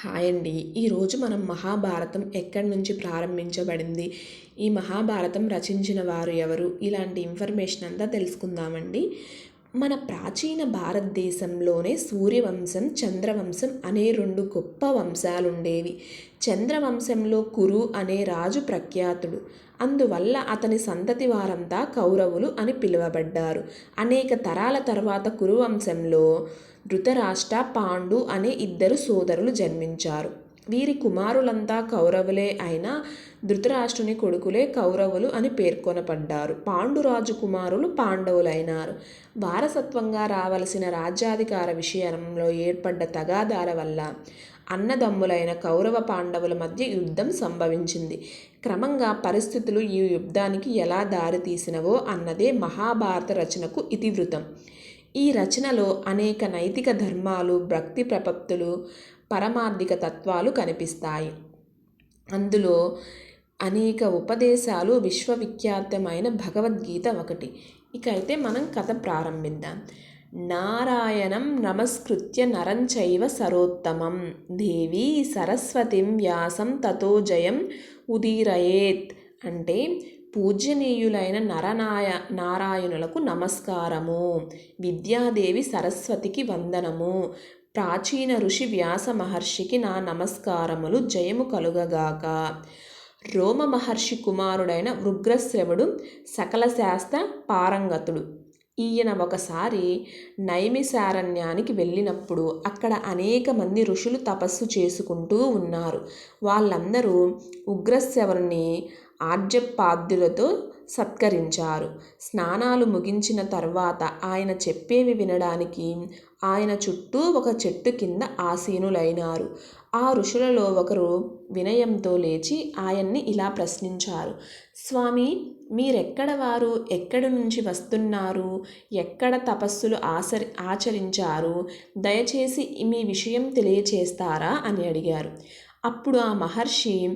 Hi అండి. ఈరోజు మనం మహాభారతం ఎక్కడి నుంచి ప్రారంభించబడింది? ఈ మహాభారతం రచించిన వారు ఎవరు? ఇలాంటి ఇన్ఫర్మేషన్ అంతా తెలుసుకుందామండి. మన ప్రాచీన భారతదేశంలోనే సూర్యవంశం చంద్రవంశం అనే రెండు గొప్ప వంశాలు ఉండేవి చంద్రవంశంలో కురు అనే రాజు ప్రఖ్యాతుడు. అందువల్ల అతని సంతతి వారంతా కౌరవులు అని పిలువబడ్డారు. అనేక తరాల తర్వాత కురువంశంలో ధృతరాష్ట్ర పాండు అనే ఇద్దరు సోదరులు జన్మించారు. వీరి కుమారులంతా కౌరవులే అయినా ధృతరాష్ట్రుని కొడుకులే కౌరవులు అని పేర్కొనబడ్డారు పాండురాజు కుమారులు పాండవులైనారు. వారసత్వంగా రావలసిన రాజ్యాధికార విషయంలో ఏర్పడ్డ తగాదాల వల్ల అన్నదమ్ములైన కౌరవ పాండవుల మధ్య యుద్ధం సంభవించింది. క్రమంగా పరిస్థితులు ఈ యుద్ధానికి ఎలా దారితీసినవో అన్నదే మహాభారత రచనకు ఇతివృతం ఈ రచనలో అనేక నైతిక ధర్మాలు భక్తి ప్రపత్తులు పరమార్థిక తత్వాలు కనిపిస్తాయి. అందులో అనేక ఉపదేశాలు విశ్వవిఖ్యాతమైన భగవద్గీత ఒకటి. ఇక అయితే మనం కథ ప్రారంభిద్దాం. నారాయణం నమస్కృత్య నరంచైవ సరోత్తమం. దేవి సరస్వతిం వ్యాసం తతో జయం ఉదీరయేత్. అంటే పూజనీయులైన నరనాయ నారాయణులకు నమస్కారము. విద్యాదేవి సరస్వతికి వందనము. ప్రాచీన ఋషి వ్యాస మహర్షికి నా నమస్కారములు జయము కలుగగాక. రోమ మహర్షి కుమారుడైన వృగ్రశ్రవుడు సకల శాస్త్ర పారంగతుడు. ఈయన ఒకసారి నైమిసారణ్యానికి వెళ్ళినప్పుడు అక్కడ అనేక మంది ఋషులు తపస్సు చేసుకుంటూ ఉన్నారు. వాళ్ళందరూ ఉగ్రశ్రవుని ఆర్జపాద్యులతో సత్కరించారు. స్నానాలు ముగించిన తర్వాత ఆయన చెప్పేవి వినడానికి ఆయన చుట్టూ ఒక చెట్టు కింద ఆసీనులైనారు. ఆ ఋషులలో ఒకరు వినయంతో లేచి ఆయన్ని ఇలా ప్రశ్నించారు. స్వామి మీరెక్కడ వారు? ఎక్కడి నుంచి వస్తున్నారు? ఎక్కడ తపస్సులు ఆసరి ఆచరించారు? దయచేసి మీ విషయం తెలియచేస్తారా? అని అడిగారు. అప్పుడు ఆ మహర్షి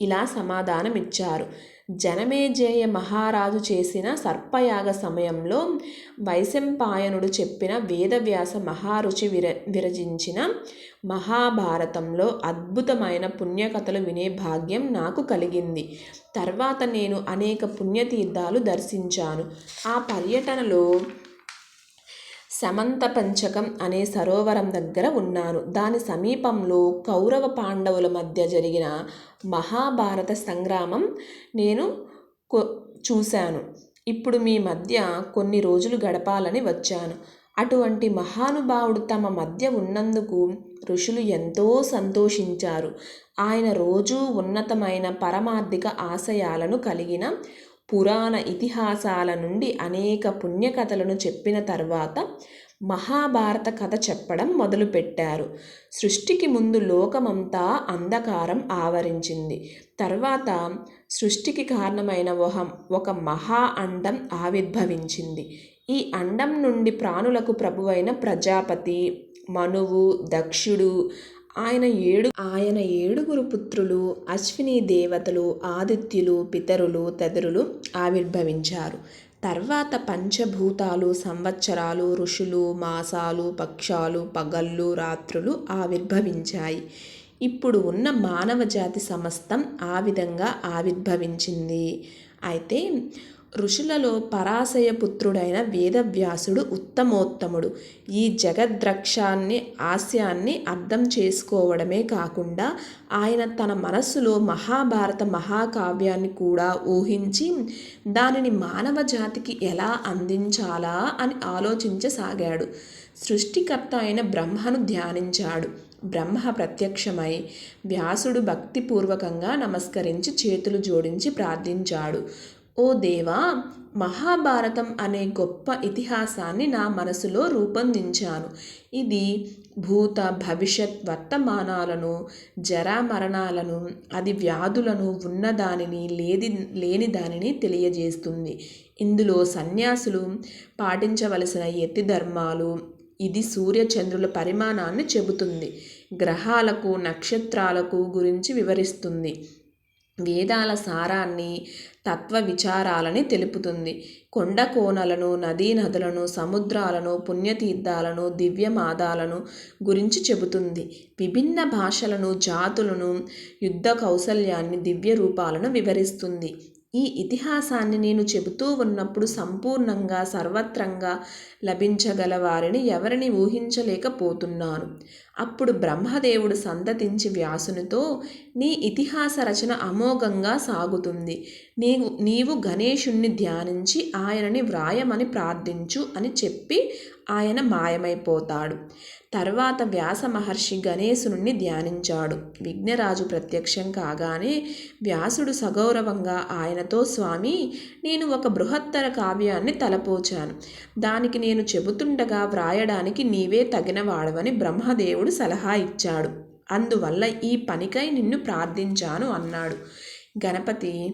ఇలా సమాధానమిచ్చారు. జనమేజేయ మహారాజు చేసిన సర్పయాగ సమయంలో వైశంపాయనుడు చెప్పిన వేదవ్యాస మహారుచి విర విరచించిన మహాభారతంలో అద్భుతమైన పుణ్యకథలు వినే భాగ్యం నాకు కలిగింది. తర్వాత నేను అనేక పుణ్యతీర్థాలు దర్శించాను. ఆ పర్యటనలో సమంత పంచకం అనే సరోవరం దగ్గర ఉన్నాను. దాని సమీపంలో కౌరవ పాండవుల మధ్య జరిగిన మహాభారత సంగ్రామం నేను చూశాను. ఇప్పుడు మీ మధ్య కొన్ని రోజులు గడపాలని వచ్చాను. అటువంటి మహానుభావుడు తమ మధ్య ఉన్నందుకు ఋషులు ఎంతో సంతోషించారు. ఆయన రోజూ ఉన్నతమైన పరమార్థిక ఆశయాలను కలిగిన పురాణ ఇతిహాసాల నుండి అనేక పుణ్యకథలను చెప్పిన తర్వాత మహాభారత కథ చెప్పడం మొదలుపెట్టారు. సృష్టికి ముందు లోకమంతా అంధకారం ఆవరించింది. తర్వాత సృష్టికి కారణమైన ఒక ఒక మహా అండం ఆవిర్భవించింది. ఈ అండం నుండి ప్రాణులకు ప్రభువైన ప్రజాపతి మనువు దక్షుడు ఆయన ఏడు ఆయన ఏడుగురు పుత్రులు అశ్విని దేవతలు ఆదిత్యులు పితరులు తదిరులు ఆవిర్భవించారు. తర్వాత పంచభూతాలు సంవత్సరాలు ఋషులు మాసాలు పక్షాలు పగళ్ళు రాత్రులు ఆవిర్భవించాయి. ఇప్పుడు ఉన్న మానవ జాతి సమస్తం ఆ విధంగా ఆవిర్భవించింది. అయితే ఋషులలో పరాశయ పుత్రుడైన వేదవ్యాసుడు ఉత్తమోత్తముడు. ఈ జగద్రక్షాన్ని ఆశయాన్ని అర్థం చేసుకోవడమే కాకుండా ఆయన తన మనస్సులో మహాభారత మహాకావ్యాన్ని కూడా ఊహించి దానిని మానవ జాతికి ఎలా అందించాలా అని ఆలోచించసాగాడు. సృష్టికర్త అయిన బ్రహ్మను ధ్యానించాడు. బ్రహ్మ ప్రత్యక్షమై వ్యాసుడు భక్తిపూర్వకంగా నమస్కరించి చేతులు జోడించి ప్రార్థించాడు. ఓ దేవా మహాభారతం అనే గొప్ప ఇతిహాసాన్ని నా మనసులో రూపొందించాను. ఇది భూత భవిష్యత్ వర్తమానాలను జరామరణాలను అది వ్యాధులను ఉన్నదానిని లేది లేని దానిని తెలియజేస్తుంది. ఇందులో సన్యాసులు పాటించవలసిన ఎత్తి ధర్మాలు ఇది సూర్యచంద్రుల పరిమాణాన్ని చెబుతుంది. గ్రహాలకు నక్షత్రాలకు గురించి వివరిస్తుంది. వేదాల సారాన్ని తత్వ విచారాలని తెలుపుతుంది. కొండ కోనలను నదీ నదులను సముద్రాలను పుణ్యతీర్థాలను దివ్యమాదాలను గురించి చెబుతుంది. విభిన్న భాషలను జాతులను యుద్ధ కౌశల్యాన్ని దివ్య రూపాలను వివరిస్తుంది. ఈ ఇతిహాసాన్ని నేను చెబుతూ ఉన్నప్పుడు సంపూర్ణంగా సర్వత్రంగా లభించగల వారిని ఎవరిని ఊహించలేకపోతున్నాను. అప్పుడు బ్రహ్మదేవుడు సంతతించి వ్యాసునితో నీ ఇతిహాస రచన అమోఘంగా సాగుతుంది. నీవు నీవు గణేషుణ్ణి ధ్యానించి ఆయనని వ్రాయమని ప్రార్థించు అని చెప్పి ఆయన మాయమైపోతాడు. తర్వాత వ్యాస మహర్షి గణేశుని ధ్యానించాడు. విఘ్నరాజు ప్రత్యక్షం కాగానే వ్యాసుడు సగౌరవంగా ఆయనతో స్వామి నేను ఒక బృహత్తర కావ్యాన్ని తలపోచాను. దానికి నేను చెబుతుండగా వ్రాయడానికి నీవే తగినవాడవని బ్రహ్మదేవుడు సలహా ఇచ్చాడు. అందువల్ల ఈ పనికై నిన్ను ప్రార్థించాను అన్నాడు. గణపతి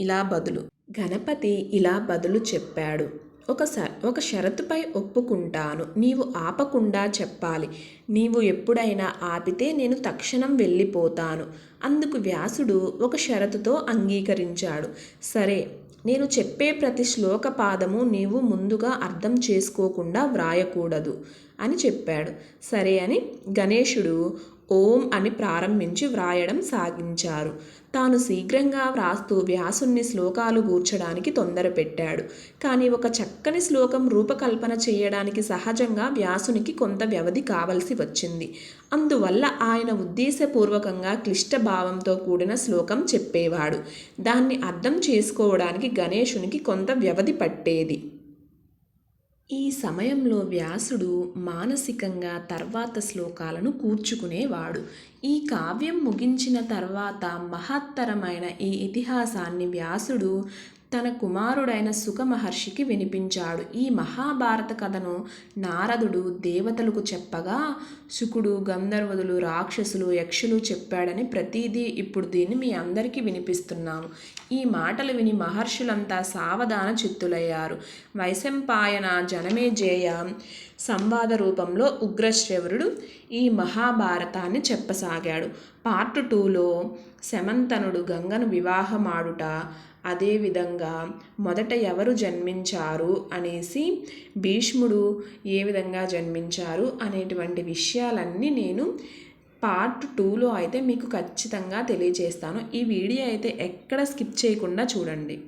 ఇలా బదులు గణపతి ఇలా బదులు చెప్పాడు. ఒక స ఒక షరతుపై ఒప్పుకుంటాను. నీవు ఆపకుండా చెప్పాలి. నీవు ఎప్పుడైనా ఆపితే నేను తక్షణం వెళ్ళిపోతాను. అందుకు వ్యాసుడు ఒక షరతుతో అంగీకరించాడు. సరే నేను చెప్పే ప్రతి శ్లోక పాదము నీవు ముందుగా అర్థం చేసుకోకుండా వ్రాయకూడదు. అని చెప్పాడు. సరే అని గణేశుడు ఓం అని ప్రారంభించి వ్రాయడం సాగించారు. తాను శీఘ్రంగా వ్రాస్తూ వ్యాసుణ్ణి శ్లోకాలు గూర్చడానికి తొందరపెట్టాడు కానీ ఒక చక్కని శ్లోకం రూపకల్పన చేయడానికి సహజంగా వ్యాసునికి కొంత వ్యవధి కావలసి వచ్చింది. అందువల్ల ఆయన ఉద్దేశపూర్వకంగా క్లిష్ట భావంతో కూడిన శ్లోకం చెప్పేవాడు. దాన్ని అర్థం చేసుకోవడానికి గణేశునికి కొంత వ్యవధి పట్టేది. ఈ సమయంలో వ్యాసుడు మానసికంగా తర్వాత శ్లోకాలను కూర్చుకునేవాడు. ఈ కావ్యం ముగించిన తర్వాత మహత్తరమైన ఈ ఇతిహాసాన్ని వ్యాసుడు తన కుమారుడైన సుఖమహర్షికి వినిపించాడు. ఈ మహాభారత కథను నారదుడు దేవతలకు చెప్పగా శుకుడు గంధర్వదులు రాక్షసులు యక్షులు చెప్పాడని ప్రతిదీ ఇప్పుడు దీన్ని మీ అందరికీ వినిపిస్తున్నాను. ఈ మాటలు విని మహర్షులంతా సావధాన చిత్తులయ్యారు. వైశంపాయన జనమేజేయ సంవాద రూపంలో ఉగ్రశ్రవరుడు ఈ మహాభారతాన్ని చెప్పసాగాడు. పార్ట్ టూలో శమంతనుడు గంగను వివాహమాడుట అదేవిధంగా మొదట ఎవరు జన్మించారు అనేసి భీష్ముడు ఏ విధంగా జన్మించారు అనేటువంటి విషయాలన్నీ నేను పార్ట్ టూలో అయితే మీకు ఖచ్చితంగా తెలియజేస్తాను. ఈ వీడియో అయితే ఎక్కడ స్కిప్ చేయకుండా చూడండి.